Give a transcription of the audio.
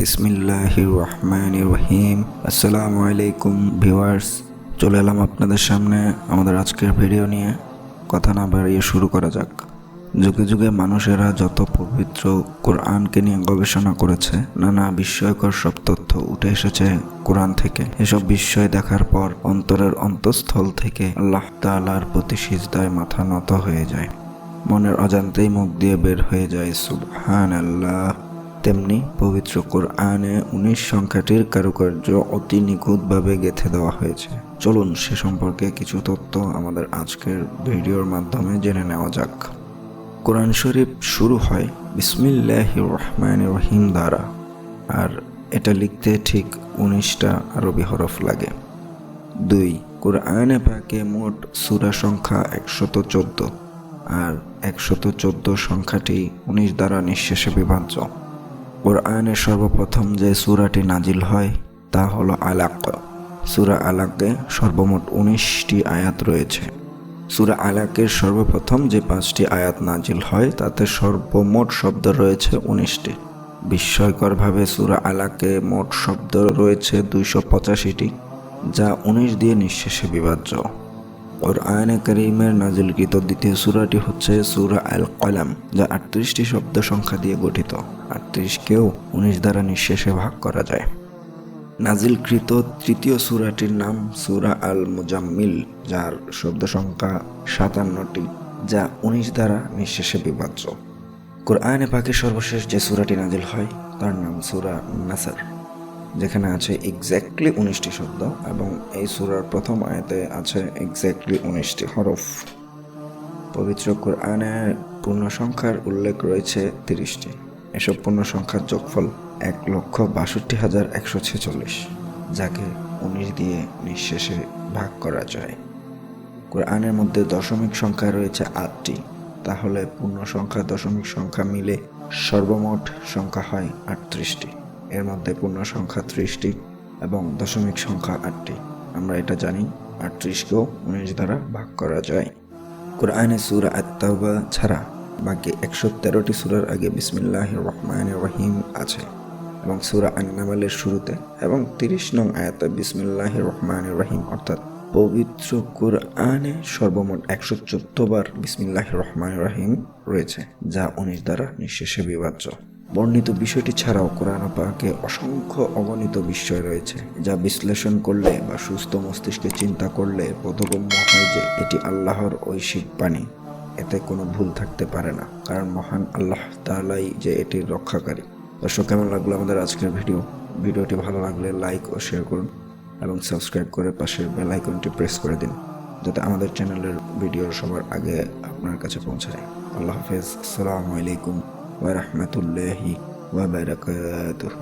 বিসমিল্লাহ রহমান রহিম। আসসালামু আলাইকুম ভিউয়ার্স, চলে এলাম আপনাদের সামনে আমাদের আজকের ভিডিও নিয়ে। কথা না বাড়িয়ে শুরু করা যাক। যুগে যুগে মানুষেরা যত পবিত্র কোরআনকে নিয়ে গবেষণা করেছে, নানা বিস্ময়কর সব তথ্য উঠে এসেছে কোরআন থেকে। এসব বিস্ময় দেখার পর অন্তরের অন্তঃস্থল থেকে আল্লাহ তাআলার প্রতি সিজদায় মাথা নত হয়ে যায়। মনের অজান্তেই মুখ দিয়ে বের হয়ে যায় সুবহান আল্লাহ তেমনি পবিত্র কোরআনে উনিশ সংখ্যাটির কারুকার্য অতি নিখুঁতভাবে গেঁথে দেওয়া হয়েছে। চলুন সে সম্পর্কে কিছু তথ্য আমাদের আজকের ভিডিওর মাধ্যমে জেনে নেওয়া যাক। কোরআন শরীফ শুরু হয় বিসমিল্লাহ রহমান রহিম দ্বারা, আর এটা লিখতে ঠিক উনিশটা আরবি হরফ লাগে। দুই, কোরআনে পাকে মোট সূরা সংখ্যা একশত চোদ্দ, আর একশত চোদ্দ সংখ্যাটি উনিশ দ্বারা নিঃশেষে বিভাজ্য। কোরআনের সর্বপ্রথম যে সূরাটি নাজিল হয়, তা হলো আলাক। সুরা আলাকে সর্বমোট উনিশটি আয়াত রয়েছে। সুরা আলাকের সর্বপ্রথম যে পাঁচটি আয়াত নাজিল হয়, তাতে সর্বমোট শব্দ রয়েছে উনিশটি। বিস্ময়করভাবে সুরা আলাকে মোট শব্দ রয়েছে দুইশো পঁচাশিটি, যা উনিশ দিয়ে নিঃশেষে বিভাজ্য। ওর আয়নে করিমের নাজিলকৃত দ্বিতীয় সুরাটি হচ্ছে সুরা আল কলাম যা আটত্রিশটি শব্দ সংখ্যা দিয়ে গঠিত। আটত্রিশকেও উনিশ দ্বারা নিঃশেষে ভাগ করা যায়। নাজিলকৃত তৃতীয় সূরাটির নাম সূরা আল মুজাম্মিল যার শব্দ সংখ্যা সাতান্নটি, যা উনিশ দ্বারা নিঃশেষে বিভাজ্য। কোরআনে পাকে সর্বশেষ যে সূরাটি নাজিল হয়, তার নাম সূরা নাসার, যেখানে আছে এক্স্যাক্টলি উনিশটি শব্দ এবং এই সূরার প্রথম আয়াতে আছে এক্স্যাক্টলি উনিশটি হরফ। পবিত্র কোরআনে পূর্ণ সংখ্যার উল্লেখ রয়েছে তিরিশটি। এসব পূর্ণ সংখ্যার যোগফল এক লক্ষ বাষট্টি হাজার একশো ছেচল্লিশ, যাকে উনিশ দিয়ে নিঃশেষে ভাগ করা যায়। কোরআনের মধ্যে দশমিক সংখ্যা রয়েছে আটটি, তাহলে পূর্ণ সংখ্যা দশমিক সংখ্যা মিলে সর্বমোট সংখ্যা হয় আটত্রিশটি। এর মধ্যে পূর্ণ সংখ্যা ত্রিশটি এবং দশমিক সংখ্যা আটটি। আমরা এটা জানি, আটত্রিশকেও উনিশ দ্বারা ভাগ করা যায়। কোরআনে সুরা আত্মাবা ছাড়া বাকি একশো তেরোটি সুরার আগে বিসমিল্লাহ রহমান রহিম আছে এবং সুরা আন্নামালের শুরুতে এবং তিরিশ নং আয়াতে বিসমিল্লাহ রহমান রহিম, অর্থাৎ পবিত্র কোরআনে সর্বমোট একশো চোদ্দবার বিসমিল্লাহ রহমান রহিম রয়েছে, যা উনিশ দ্বারা নিঃশেষে বিভাজ্য। বর্ণিত বিষয়টি ছাড়াও কোরআন পাকে অসংখ্য অগণিত বিষয় রয়েছে, যা বিশ্লেষণ করলে বা সুস্থ মস্তিষ্কে চিন্তা করলে বোধগম্য হয় যে এটি আল্লাহর ঐশিক বাণী। এতে কোনো ভুল থাকতে পারে না। কারণ মহান আল্লাহ তালাই যে এটির রক্ষাকারী। দর্শক, কেমন লাগল আমাদের আজকের ভিডিও? ভিডিওটি ভালো লাগলে লাইক ও শেয়ার করুন এবং সাবস্ক্রাইব করে পাশের বেল আইকনটি প্রেস করে দিন, যাতে আমাদের চ্যানেলের ভিডিও সবার আগে আপনার কাছে পৌঁছায়। আল্লাহ হাফেজ। আসসালামু আলাইকুম ওয়া রাহমাতুল্লাহি ওয়া বারাকাতুহু।